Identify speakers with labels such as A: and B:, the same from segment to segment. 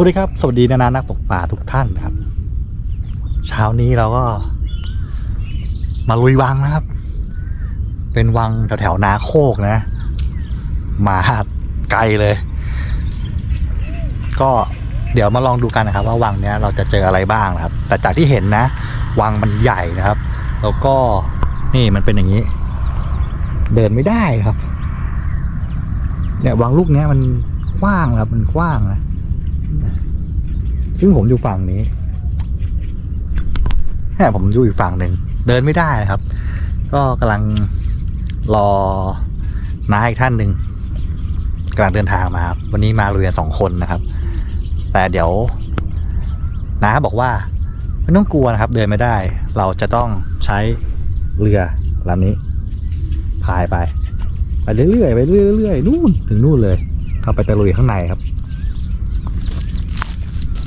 A: สวัสดีครับ สวัสดีนานานักตกปลาทุกท่านนะครับ เช้านี้เราก็ มาลุยวังนะครับ เป็นวังแถวแถวๆนาโคกนะ มาไกลเลย ก็เดี๋ยวมาลองดูกันนะครับ ว่าวังเนี้ยเราจะเจออะไรบ้างนะครับ แต่จากที่เห็นนะ วังมันใหญ่นะครับ แล้วก็นี่มันเป็นอย่างนี้ เดินไม่ได้ครับ เนี่ยวังลูกเนี้ยมันกว้างนะครับมันกว้างนะ ซึ่งผมอยู่ฝั่งนี้เนี่ผมอยู่อีกฝั่งหนึ่งเดินไม่ได้นะครับ ก็กำลังรอน้าอีกท่านหนึ่งกำลังเดินทางมาครับวันนี้มาเรือสองคนนะครับ แต่เดี๋ยวน้าบอกว่าไม่ต้องกลัวนะครับ เดินไม่ได้ เราจะต้องใช้เรือลำนี้พายไปไปเรื่อยๆไปเรื่อยๆนู่นถึงนู่นเลย เข้าไปตะลุยข้างในครับ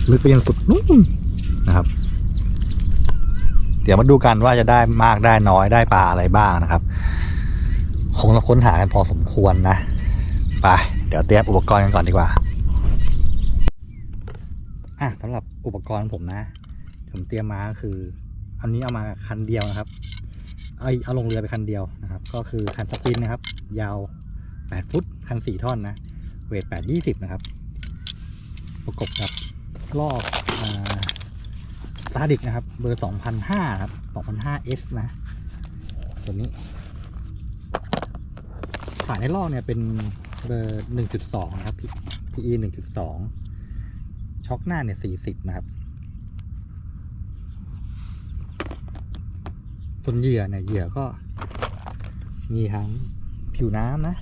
A: ลึกไปยังสุดนู่นนะครับ เดี๋ยวมาดูกันว่าจะได้มากได้น้อยได้ปลาอะไรบ้างนะครับ คงต้องค้นหากันพอสมควรนะไปเดี๋ยวเตรียมอุปกรณ์กันก่อนดีกว่าอะสำหรับอุปกรณ์ผมนะ ผมเตรียมมาคือ อันนี้เอามาคันเดียวนะครับ เอาเอาลงเรือไปคันเดียวนะครับ ก็คือคันสปินนะครับ ยาว 8 ฟุต คัน 4 ท่อนนะ เวท8 20 นะครับ ประกบกับ ลอกซาดิกนะครับ เบอร์ 2005 ครับ 2005 S นะตัวนี้สายในลอกเนี่ยเป็นเบอร์ 1.2 นะครับ PE 1.2 ช็อคหน้าเนี่ย 40 นะครับ ส่วนเหยื่อเนี่ยเหยื่อก็มีทั้งผิวน้ำนะ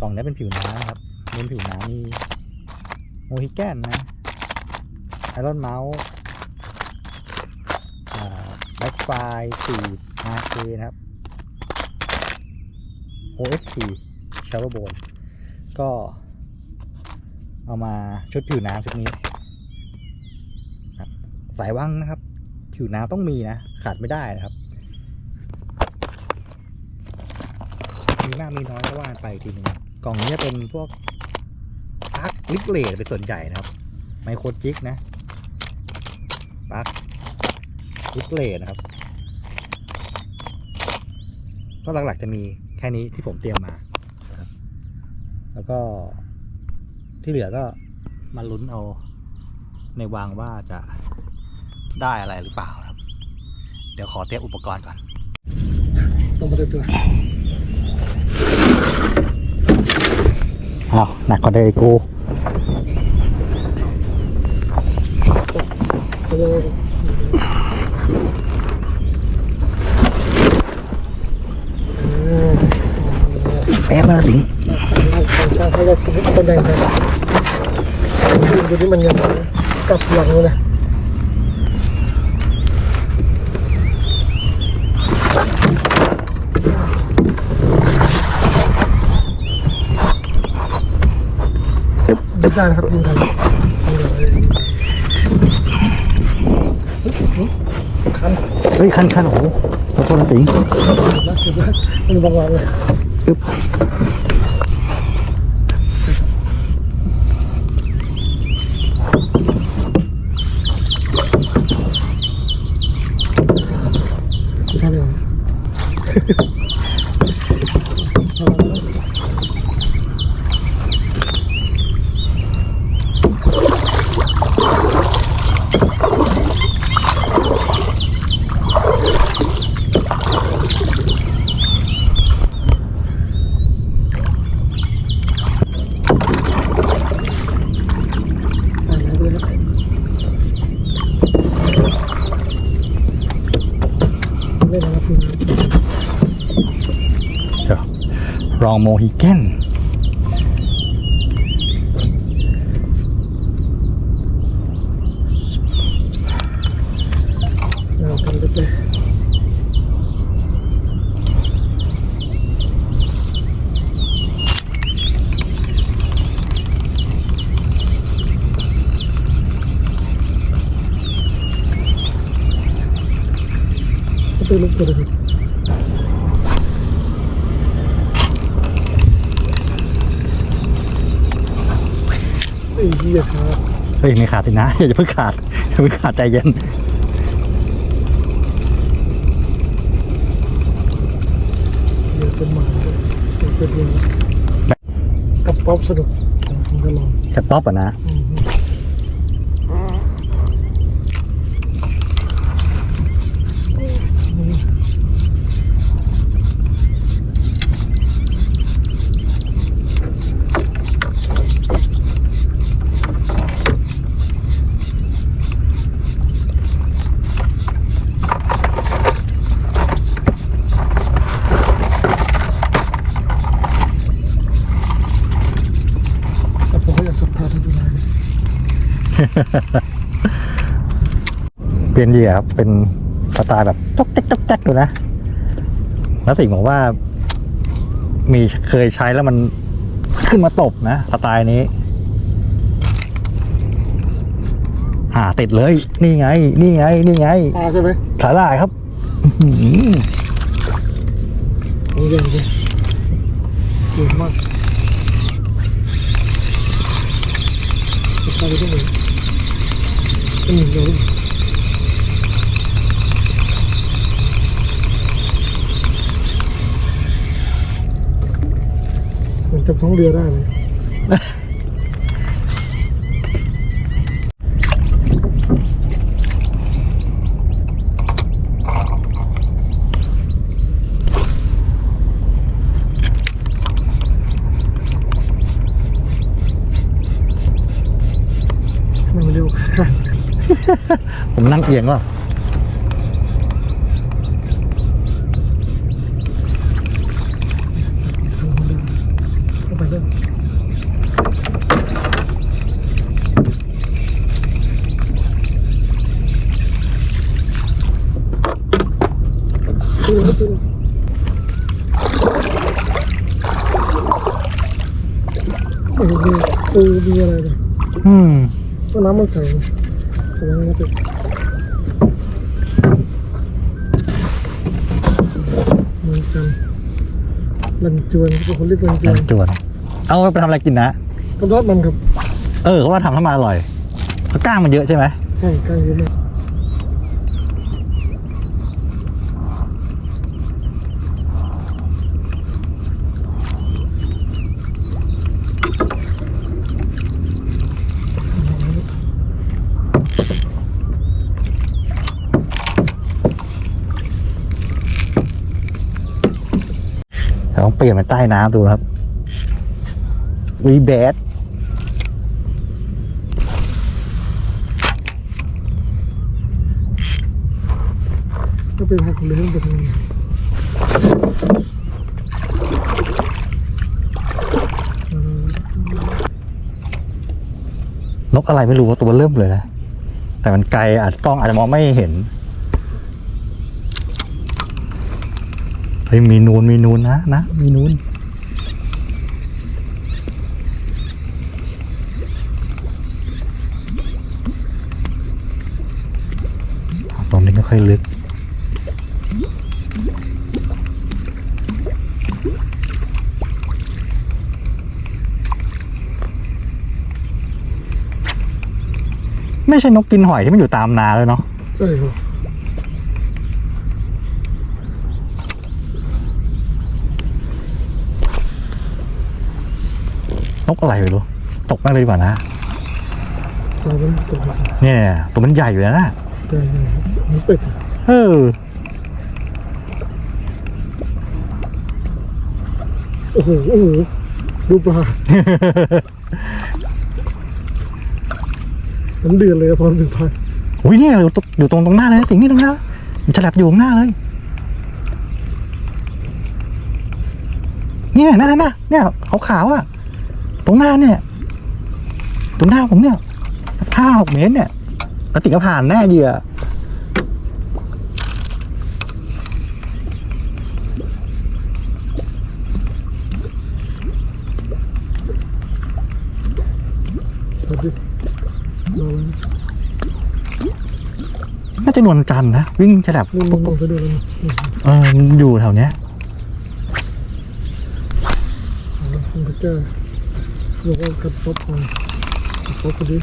A: กล่องนี้เป็นผิวน้ำนะครับเน้นผิวน้ำมี โมฮิแกนนะไอรอนเมาส์แบ็คไฟสีอาร์เคนะครับ OSP ชาร์โบนก็เอามาชุดผิวน้ำชุดนี้สายว่างนะครับ ผิวน้ำต้องมีนะ ขาดไม่ได้นะครับ มีมากมีน้อยก็ว่าไปทีนึงกล่องนี้จะเป็นพวก ลั๊กลิกเลดเป็นส่วนใหญ่นะครับ ไมโครจิกนะปลั๊กลิกเลดนะครับ ก็หลักๆจะมีแค่นี้ที่ผมเตรียมมานะครับแล้วก็ที่เหลือก็มาลุ้นเอาในวางว่าจะได้อะไรหรือเปล่าครับ เดี๋ยวขอเตรียมอุปกรณ์ก่อน
B: ลงมาตัว
A: อ้าวหนักกว่าเดิมอีก กูแป๊บนะสิง
B: ทางให้เเฮ้
A: ย คันคันโอ้โหขอโทษนะสิง
B: แล้วเก็บไว้มันบางวันเลย
A: อึ๊บ
B: แค่นี้เล่นนะครับพี่
A: เดี๋ยว รองโมฮิแกน
B: เราทำได้เลยไปลุกตัวเลย ไอ้เหี้ยครับ
A: เฮ้ย ไม่ขาดสินะ อย่าเพิ่งขาด อย่าเพิ่งขาดใจเย็น
B: เดี๋ยวเป็นหมาเลยเดี๋ยวเป็นเรื่องกับป๊อปสนุกผมก็ลอง
A: แคปป๊อปอะนะ
B: อืมอืม แต่ผมก็อยากสักทานให้ดูหน่อย
A: เปลี่ยนเหยื่อครับเป็นสไตล์แบบจ๊อกแจ๊กจ๊อกแจ๊กดูนะแล้วสิ่งบอกว่า มีเคยใช้แล้วมันขึ้นมาตบนะสไตล์นี้ อ่าติดเลย นี่ไง นี่ไง นี่ไง
B: ปลาใช่ไหม
A: สาหร่ายครับอื้อหือ
B: ของใหญ่เลยเก่งมากจะไปที่ไหน อืมเดี๋ยวเหมือนจับท้องเรือได้เลย มันเร็วค่ะ
A: ผมนั่งเอียงว่า
B: เข้าไปเลยตัวตัวโอ้โหปูมีอะไรเนี่ย
A: อืม
B: ก็น้ำมันใสนะตรงนี้นะเป็นเหมือนกัน ลันจวนก็คนเรียกลันจว
A: นั่
B: น
A: นจวน เอาไปทำอะไรกินนะ
B: กระดอดมันครับ
A: เออเขาว่าทำให้มันอร่อยเพราะกล้างมันเยอะใช่ไหม
B: ใช่ใกล้เยอะมาก
A: เปลี่ยนเป็นใต้น้ำดูครับวีแบด
B: ก็เป็นหักเลี้ยงไปทางนี้น
A: กอะไรไม่รู้ว่าตัวเริ่มเลยนะ แต่มันไกลอาจกล้องอาจจะมองไม่เห็น เฮ้ยมีนูนมีนูนนะนะมีนูนตรงนี้ไม่ค่อยลึกไม่ใช่นกกินหอยที่มันอยู่ตามนาเลยเนาะ
B: ใช่ครับ
A: นกอะไรไม่รู้ตกแม่งเลยดีกว่านะ
B: ตอนนั้นตกครับ
A: เนี่ยตัวมันใหญ่อยู่แล้วนะ
B: ใช่ใช่ครับนี่เป็ดอะ
A: เออ
B: โอ้โหโอ้โหดูปลาน้ำเดือดเลยอะพอเป็นพัน
A: อุ้ยเนี่ยอยู่ตรงอยู่ตรงตรงหน้าเลยนะสิ่งนี้ตรงหน้ามันฉลับอยู่ตรงหน้าเลย เนี่ยนั่นน่ะเนี่ยขาวขาวๆอะ ตรงหน้าเนี่ย ตรงหน้าผมเนี่ยห้าหกเมตรเนี่ยปฏิกก็ผ่านแน่เหยื่อน่าจะนวลจันนะ วิ่งฉลับ
B: นุ่ม
A: ปุ๊บ
B: ๆ
A: ปุ๊บ
B: ไปด้วยแล้วนะอืม
A: เอออยู่แถวเนี้ย
B: เอาละคุณพระเจ้าบอกว่ากับป๊อปคอร์น โอ้พอดี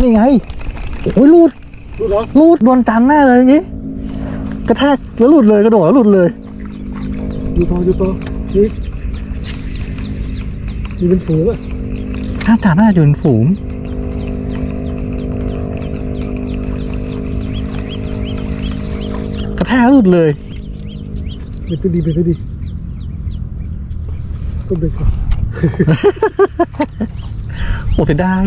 A: นี่ไงโอ้ยหลุด
B: รู้เหรอ
A: หลุดโดนจันแน่เลยอย่างงี้ กระแทกแล้วหลุดเลยกระโดดแล้วหลุดเลย
B: อยู่ต่ออยู่ต่อนี่มีเป็นฝูงอะ
A: ถ้าจันน่าจะอยู่ในฝูงกระแทกแล้วหลุดเลย
B: เป็นไปดีเป็นไปดีต้องเบรกก่อน
A: โอ้เสียดาย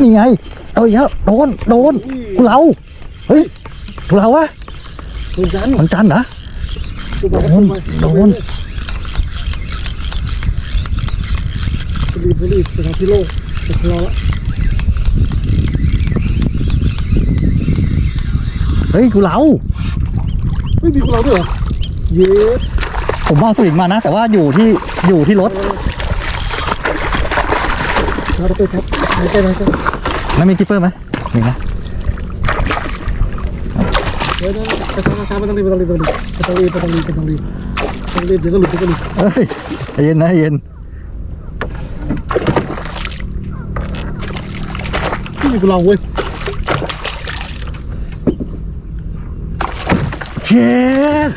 A: นี่ไง เอาอีกแล้วโดน โดนกูเราเฮ้ยกูเราวะ
B: เหมือนกัน
A: มันจันเหรอ
B: ตัวไป
A: โดนโดน
B: ไปรีบไปรีบไปทางที่โล่งไปทางเราละ
A: เฮ้ยกูเรา
B: เฮ้ยมีของเราด้วยเหรอเย้
A: ผมวางสวิงมานะ แต่ว่าอยู่ที่อยู่ที่รถ
B: เราไปครับไหนไปไหนไป
A: แล้วมีจิปเปอร์ไหมมีนะ
B: เดี๋ยวเดี๋ยวกระชากกระชากไม่ต้องรีบไม่ต้องรีบไม่ต้องรีบไม่ต้องรีบไม่ต้องรีบไม่ต้องรีบไม่ต้องรีบเดี๋ยวก็หลุดเดี๋ยวก็หลุด
A: เฮ้ยใจเย็นนะใจเย็น
B: นี่มีของเราเว้ย
A: เจ็บ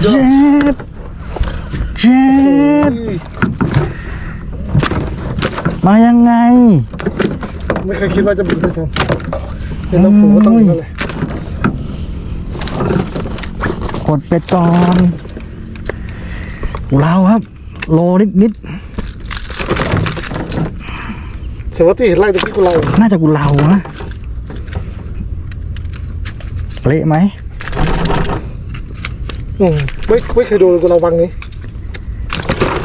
A: เจ็บเจ็บ มายังไง
B: ไม่เคยคิดว่าจะบินไปซ้ำเป็นน้ำฝูงก็ต้องอย่างนั้นเลย
A: กดเป็ดก่อนเราครับ โลนิดนิด
B: สวัสดีเห็นไล่ตะกี้กูเรา
A: ๆน่าจะกูเรานะเละไหม
B: อืมไม่ไม่เคยโดนกูเราวังนี้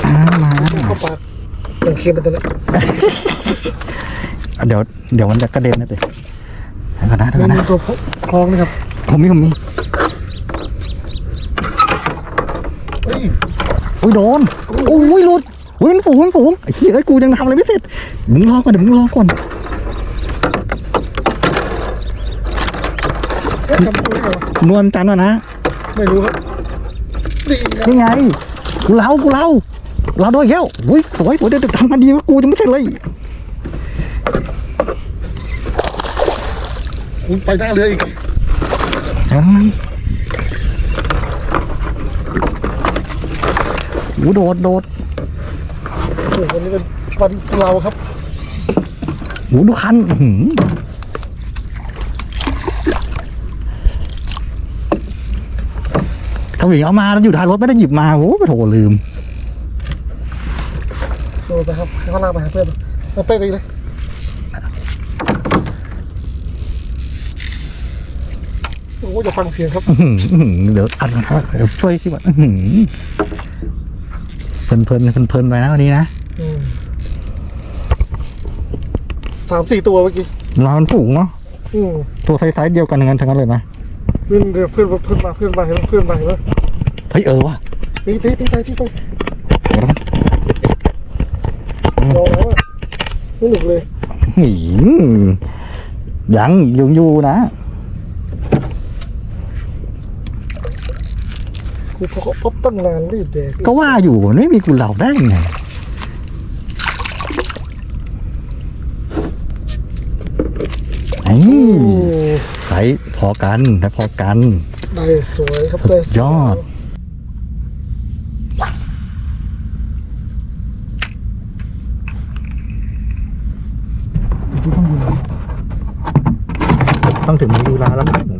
A: อ่ามา
B: เข้าปากอย่างเค็มเป็นตัวนี้
A: เดี๋ยวเดี๋ยวมันจะกระเด็นนะเต๋อเดี๋ยวก่อนนะเดี๋ยวก่อน
B: มี
A: นะ
B: ตัวพองนะครับ
A: ผมมีผมมี
B: เฮ้ย
A: อุ้ยโดนอุ้ยหลุดอุ้ยมันฝูงมันฝูงไอ้เหี้ยไอ้ยกูยังทำอะไรไม่เสร็จมึงรอก่อนเดี๋ยวมึงรอก่อน
B: เอ๊ะทำตัวนี้เหรอ น
A: วลจันทร์วะนะ
B: ไม่รู้ครับนี่ไง
A: นี่ไงกูเล่ากูเล่าเราโดนอีกแล้วอุ้ยสวยสวยเดี๋ยวทำกันดีว่ากูจะไม่เสร็จเลย
B: คุณ ไปหน้าเรืออีก
A: ยังโอ้โดดโดด
B: โอ้โหวันนี้เป็นวันเราครับ
A: โอ้ดูคันอื้อหือถ้าหวิงเอามาแล้วอยู่ท้ายรถไม่ได้หยิบมาโอ้ไปโถลืม
B: โซ่ไปครับให้เขาลากไปหาเพื่อนเอาเป้ตีเลย อ้โหจะฟังเสียงครับ
A: อื้อหืออื้อหือเดี๋ยวอัดนะครับเดี๋ยวช่วยที่ว่าอื้อหือเพลินเพลินเพลินเพลินไปนะวันนี้นะ
B: อืมสามสี่ตัวเมื่อกี้
A: เรามันฝูงเนาะ
B: อืม
A: ตัวไซส์ๆเดียวกันทั้งนั้นทั้งนั้นเลยนะ
B: เพื่อนเดี๋ยวเพื่อนเพื่อนมาเพื่อนมาเห็นไหมเพื่อนมาเห็นไหม
A: เฮ้ยเออว่ะ
B: ตีตีตีใส่ตีใส่
A: เดี๋ยวนะ
B: ลองแล้วอะไม่หนุกเลย
A: หืมยังยุงอยู่นะ
B: กูพอพบตั้งนานไม่แดก
A: ก็ว่าอยู่มันไม่มีกูเหล่าได้ไงไอ้
B: โอ้
A: พอกันแต่พอกัน
B: ได้สวยครับได้ย
A: อดต้องถึงมีเวลาแล้วมั้ง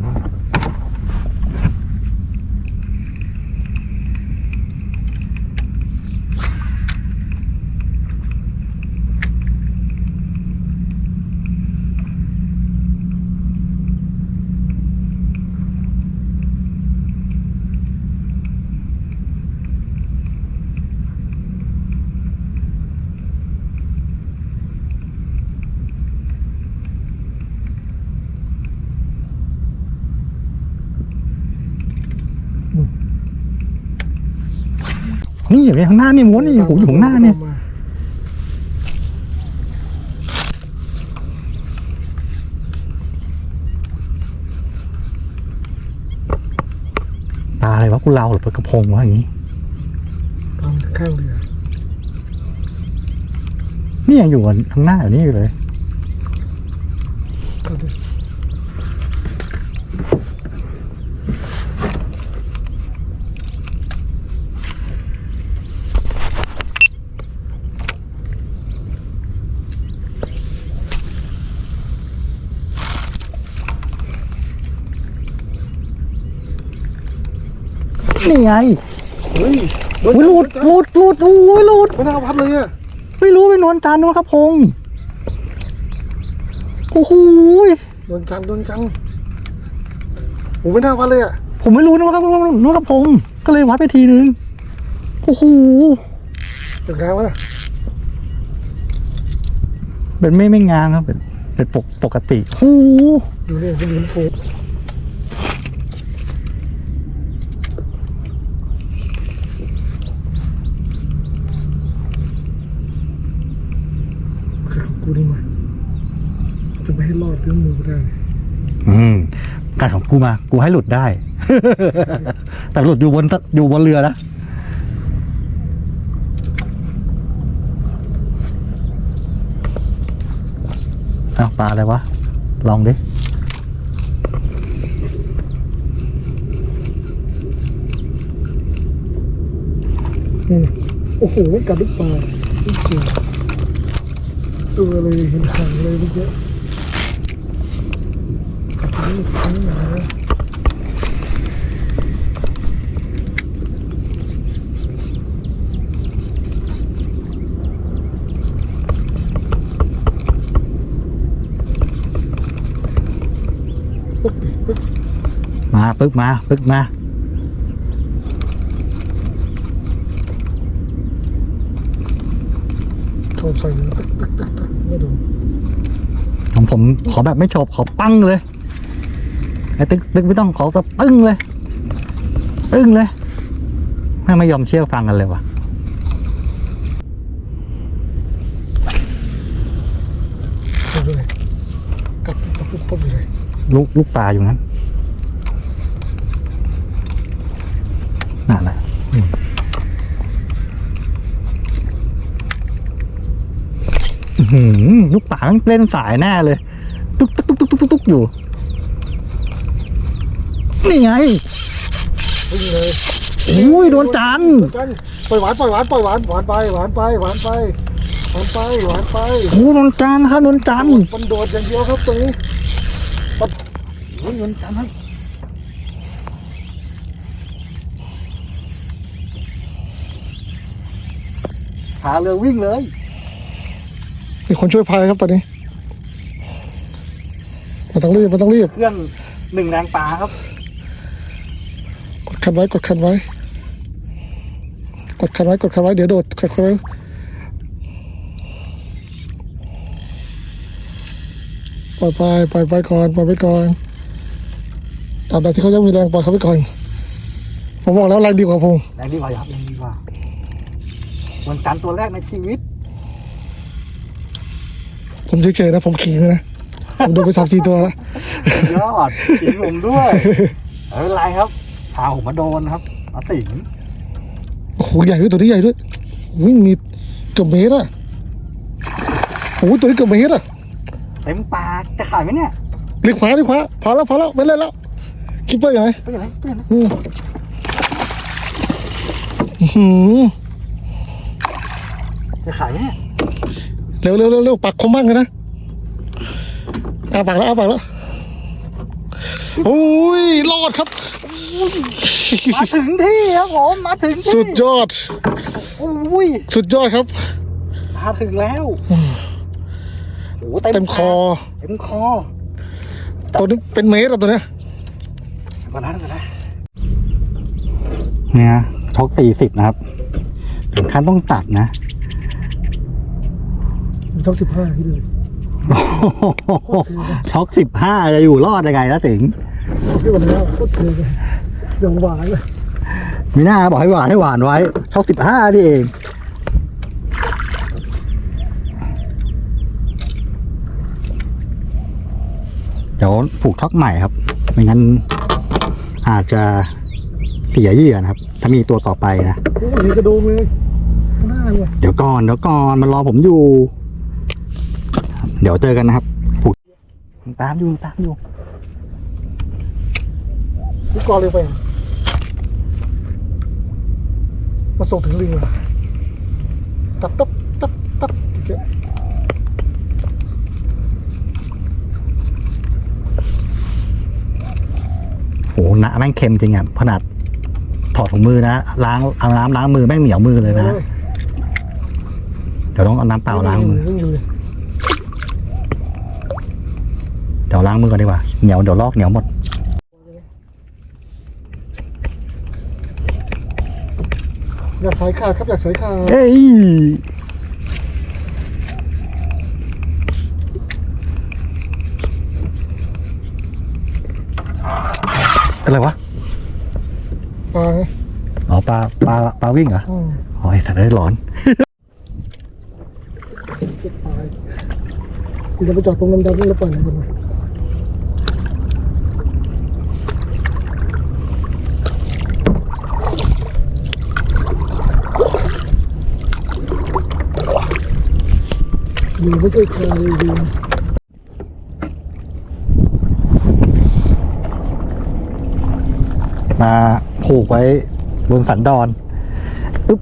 A: นี่อยู่ในข้างหน้านี่ม้วนนี่โอ้โหอยู่ข้างหน้าเนี่ย
B: มา
A: ปลาอะไรวะกูเราหรือปลากระพงวะอย่างงี้
B: ตามข้างเรือ
A: นี่ยังอยู่ข้างหน้าอยู่นี่อยู่เลย
B: ก็ดู
A: นี่ไง
B: เฮ้ย
A: โอ้ยหลุดหลุดหลุดโอ้ยหลุด
B: ไม่น่าพัดเลยอะ
A: ไม่รู้ไปนวลจันทร์นวลกระพงโอ้โห
B: โดนจังโดนจังโอ้ไม่น่าพัดเลยอะ
A: ผมไม่รู้นะว่ากระพงนวลกระพงก็เลยวัดไปทีนึงโอ้โห
B: เป็นกลางวะน่ะ
A: เป็นไม่ไม่งามครับเป็นเป็นปกปกติโอ้โห
B: อยู่เนี่ยเป็นเหมือนโฟมคือของ กูนี่มาจะไม่ให้รอดเรื่องมือกูได้
A: อืมการของกูมา กูให้หลุดได้ แต่หลุดอยู่บนอยู่บนเรือนะเอาปลาอะไรวะ ลองดิ
B: นี่โอ้โหกัดลูกปลาลูกเสือ ตัวเลยเห็นหางเลยเมื่อกี้กัดลูกครั้งนะปุ๊บปุ๊บ
A: มา ปึ๊กมา ปึ๊กมา
B: ชอ บใส่เนื้อตึกตึกตึกตึกไม่โดน
A: ของผมขอแบบไม่โฉบขอปั้งเลยไอ้ตึกตึกไม่ต้องขอจะตึ้งเลย ตึ้งเลยไม่ไม่ยอมเชื่อฟังกันเลยวะ
B: ไม่ดูเลยกัดปุ๊บปุ๊บปุ๊บอยู่เลย
A: ลูกลูกปลาอยู่นั้นนั่นแหละอืมอื้อหือ ลูกปลาต้องเล่นสายแน่เลย ตุ๊กตุ๊กตุ๊กตุ๊กตุ๊กตุ๊กอยู่ นี่ไง
B: วิ่งเลย
A: อุ้ยโดนจันทร์
B: โดจันทร์ปล่อยหวานปล่อยหวานปล่อยหวานหวานไปหวานไปหวานไปหวานไปหวานไป
A: โอ้โหโดนจันทร์ครับโดนจันทร์
B: มันโดดอย่างเดียวครับตรงนี้ปั๊บโอ้ยโดนจันทร์ครับ
A: ขาเรือวิ่งเลย
B: มีคนช่วยพายครับตอนนี้มันต้องรีบมันต้องรีบ
A: เพื่อนหนึ่งแรงปลาครับ
B: กดคันไว้กดคันไว้ กดคันไว้กดคันไว้เดี๋ยวโดดกดคันไว้ปล่อยไปปล่อยไปก่อนปล่อยไปก่อนตามแต่ที่เขายังมีแรงปล่อยเขาไปก่อนผมบอกแล้วแรงดีกว่าผม
A: แรงดีกว่าครับแรงดีกว่าวันจันทร์ตัวแรกในชีวิต
B: ผมเฉยๆนะผมขี่เลยนะ ผมโดนไปสามสี่ตัวแล้ว
A: ยอดสิงผมด้วยไม่เป็นไรครับพาผมมาโดนครับมาสิง
B: โอ้โหใหญ่ด้วยตัวนี้ใหญ่ด้วยวิ่งมีเกือบเมตรอะโอ้โหตัวนี้เกือบเมตรอะ
A: เต็มปากจะขายไหมเนี่ย
B: เลี้ยวขวาเลี้ยวขวาพอแล้วพอแล้วไม่เล่นแล้วคิปเปอร์อยู่ไหน
A: เป็นอะไรเป็นอะไร
B: อืมอื้อหือ
A: จะขายไหมเนี่ย
B: เร็วเร็วเร็วเร็วปักคมบ้างเลยนะอาปากแล้วอาปากแล้วโอ้ยรอดครับ
A: มาถึงที่ครับผมมาถึงที่
B: สุดยอด
A: โอ้ย
B: สุดยอดครับ
A: มาถึงแล้วโอ้โห
B: เต็มคอ
A: เต็มคอ
B: ตัวนี้เป็นเมตรอะตัวเนี้ย
A: ก่อนนะก่อนนะเนี่ยชกสี่สิบนะครับ ถึงขั้นต้องตัดนะ
B: มันต้องสิบห้าที่เลย
A: ช็อกสิบห้าจะอยู่รอดยังไงนะติ๋ง
B: ที่วันนี้โคตรเท่เลยอย่างหวานเลย
A: มีหน้าบอกให้หวานให้หวานไว้เท่าสิบห้านี่เองเดี๋ยวผูกท็อกใหม่ครับ ไม่งั้นอาจจะเสียเหยื่อนะครับ ถ้ามีตัวต่อไปนะ
B: โอ้ยนี่กระดูกเลยข้างหน้าเลย
A: เดี๋ยวก่อนเดี๋ยวก่อนมันรอผมอยู่ เดี๋ยวเจอกันนะครับผูกมันตามอยู่มันตามอยู่
B: นี่กรเลยไปมาส่งถึงลิงเลยตับตับตับตับเจ๊
A: โหหนาแม่งเค็มจริงอะขนาดถอดถุงมือนะล้างเอาน้ำล้างมือแม่งเหนียวมือเลยนะ เดี๋ยวต้องเอาน้ำเปล่าล้างมือ
B: ยังอยู่ เลย
A: เดี๋ยวล้างมือก่อนดีกว่าเหนียวเดี๋ยวลอกเหนียวหมด
B: อยากสายขาดครับอยากสายขาด
A: เอ้ยอะไรวะ
B: ปลาไง
A: อ๋อปลาปลาปลาวิ่งเหรอ
B: อืม
A: โอ้ยสัตว์ได้หลอน
B: เก็บปลาคุณจะไปจอดตรงดำๆนี่แล้วปล่อยมันกัน อยู่ไม่ใช่ใครดี
A: มาผูกไว้บนสันดอนอึ๊บ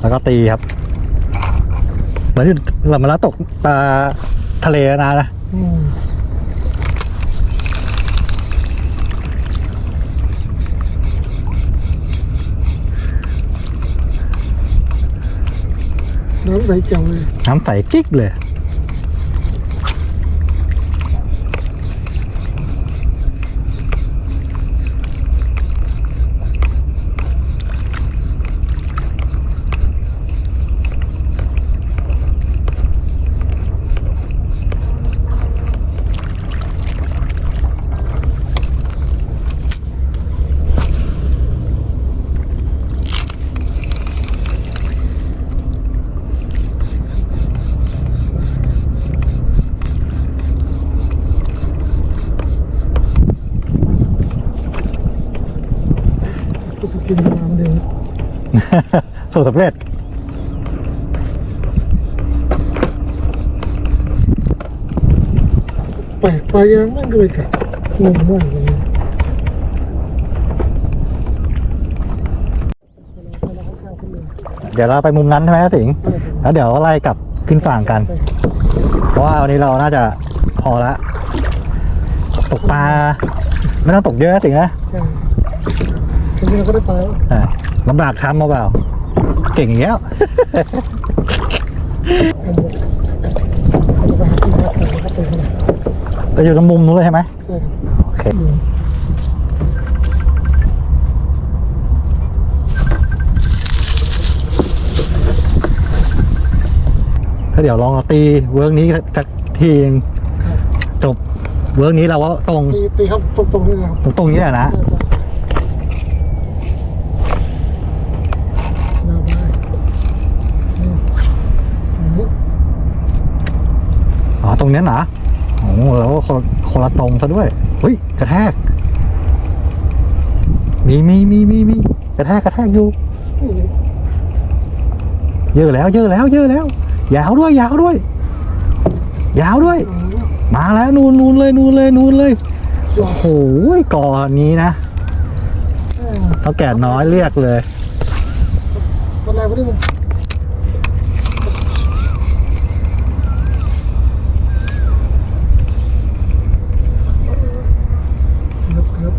A: แล้วก็ตีครับเหมือนเรามาแล้วตกปลาทะเลนะนะ
B: อืมน้ำใสแจ๋วเลย
A: น้ำใสกิ๊กเลย
B: ก็สกินน้ำเอง
A: สูตรสำเร็จ
B: แปลกไปยังไม่เคยกัดงงมากเลยข้างๆขึ้นเลย
A: เดี๋ยวเราไปมุมนั้นใช่ไหมสิงห์แล้วเดี๋ยวไล่กลับขึ้นฝั่งกัน เพราะว่าวันนี้เราน่าจะพอละ ตกปลาไม่ต้องตกเยอะนะสิงห์นะ
B: ใช่จริงๆเราก็ได้ไปแล้ว
A: อ่าลำบากทำมาเปล่า เก่งอย่างเงี้ย
B: ผมบอกเราไปหาที่พักกันแล้วก็ไปกันเลย
A: จะอยู่ตรงมุมนู้นเลยใช่ไหม
B: ใช่ครับ
A: โอเค
B: อยู่
A: ถ้าเดี๋ยวลองเอาตีเวิร์กนี้สักทีนึงจบเวิร์กนี้เราว่าตรง
B: ตีตีครับตรงตรงๆนี่นะครับ
A: ตรงตรงนี้แหละนะ
B: ใช่ใช่ยาวไปนี่อย่างนี้
A: อ๋อ ตรงนี้เหรอโอ้โหแล้วคนคนละตรงซะด้วยเฮ้ยกระแทก มีมีมีมีมีกระแทกกระแทกอยู่
B: นี่
A: เยอะแล้ว เยอะแล้ว เยอะแล้วยาวด้วยยาวด้วยยาวด้วย
B: อ๋อ
A: มาแล้วนูนนูนเลยนูนเลยนูนเลย
B: ยอด
A: โอ้ยก่อนนี้นะ
B: อ่า
A: เท่าแก่น้อยเรียกเลย
B: วันไหนวันนี้มึงครับครับ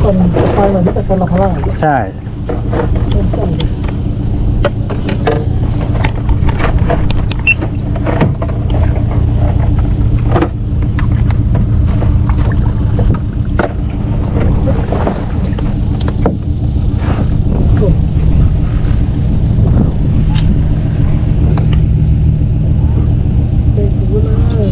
A: โต้
B: นไฟหน่อยที่จะเป็นละพล่า
A: ใช่
B: ต้นต้นเลยเด็กหูเลย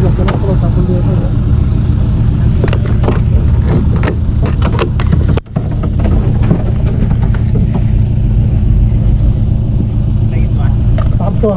B: อยากจะรับโทรศัพท์คนเดียวเท่านั้น สามตัว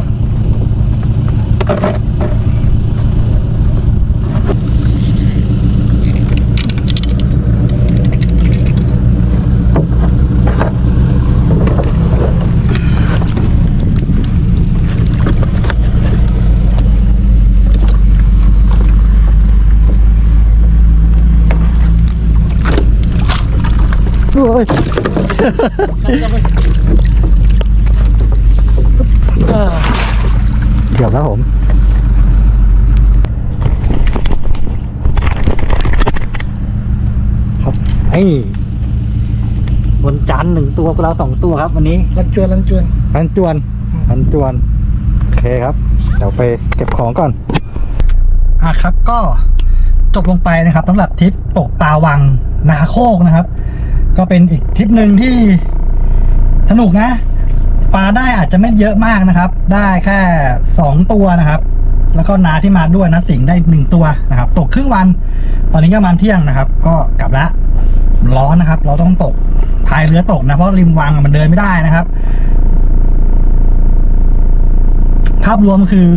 A: โอ้ย
B: อ่า
A: เดี๋ยวครับผม ครับไอ้บนจานหนึ่งตัวพวกเรา สองตัวครับวันนี้
B: ลันจวนลันจวน
A: พันจวนพันจวนโอเคครับเดี๋ยวไปเก็บของก่อนอะครับก็จบลงไปนะครับสำหรับทริปตกปลาวังนาโคกนะครับ ก็เป็นอีกทริปหนึ่งที่สนุกนะปลาได้อาจจะไม่เยอะมากนะครับ ได้แค่สองตัวนะครับ แล้วก็นาที่มาด้วยนะสิงห์ได้หนึ่งตัวนะครับ ตกครึ่งวัน ตอนนี้ก็ประมาณเที่ยงนะครับ ก็กลับละ ร้อนนะครับ เราต้องตกพายเรือตกนะเพราะริมวังมันเดินไม่ได้นะครับ ภาพรวมคือ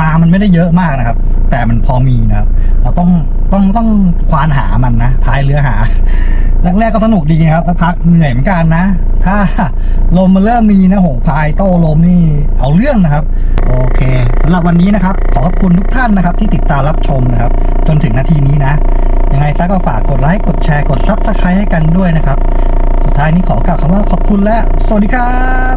A: ปลามันไม่ได้เยอะมากนะครับ แต่มันพอมีนะครับ เราต้องต้องต้องควานหามันนะพายเรือหาแรกๆก็สนุกดีนะครับสักพักเหนื่อยเหมือนกันนะ ถ้าลมมันเริ่มมีนะโหพายโต้ลมนี่เอาเรื่องนะครับ โอเคสำหรับวันนี้นะครับ ขอขอบคุณทุกท่านนะครับ ที่ติดตามรับชมนะครับ จนถึงนาทีนี้นะ ยังไงซะก็ฝากกดไลค์กดแชร์กดซับสไครต์ให้กันด้วยนะครับ สุดท้ายนี้ขอกล่าวคำว่าขอบคุณและ สวัสดีครับ